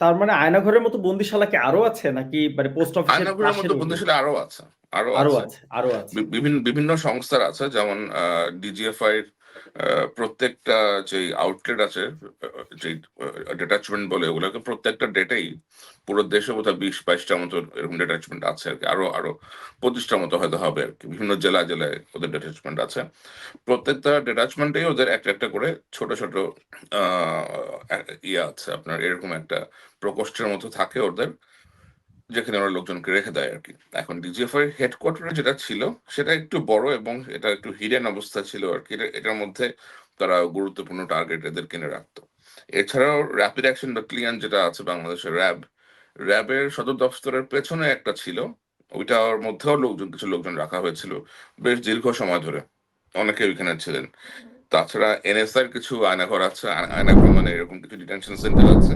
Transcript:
তার মানে আয়নাঘরের মতো বন্দিশালা কি আরও আছে? নাকি মানে পোস্ট অফিস আয়নাঘরের মতো? বন্দিশালা আরও আছে আরও আরও আছে। আরও আছে। বিভিন্ন বিভিন্ন সংস্থার আছে যেমন ডিজিএফআই এর প্রত্যেকটা যে আউটলেট আছে যে ডিটাচমেন্ট বলে ওগুলোকে প্রত্যেকটা ডেটেই পুরো দেশে বোধহয় বিশ, বাইশটার মতো এরকম ডিটাচমেন্ট আছে আর কি। আরও আরও পঁচিশটার মতো হয়তো হবে আর কি। বিভিন্ন জেলা, জেলায় ওদের ডিটাচমেন্ট আছে। প্রত্যেকটা ডিটাচমেন্টেই ওদের একটা একটা করে ছোট ছোট ইয়ে আছে। আপনার এরকম একটা প্রকোষ্ঠের মতো থাকে ওদের, যেখানে ওরা লোকজনকে রেখে দেয় আর কি। এখন ডিজিএফআই হেডকোয়ার্টারে যেটা ছিল, সেটা একটু বড় এবং এটা একটু হিডেন অবস্থা ছিল আর কি। এটার মধ্যে তারা গুরুত্বপূর্ণ টার্গেট এদের কিনে রাখতো। এছাড়াও র্যাপিড অ্যাকশন ব্যাটালিয়ন যেটা আছে বাংলাদেশের র্যাব র্যাবের সদর দফতরের পেছনে একটা ছিল। ওইটার মধ্যেও লোকজন কিছু লোকজন রাখা হয়েছিল বেশ দীর্ঘ সময় ধরে। অনেকে ওইখানে ছিলেন। তাছাড়া এনএসআর কিছু আয়নাঘর আছে আয়নাঘর মানে এরকম কিছু ডিটেনশন সেন্টার আছে।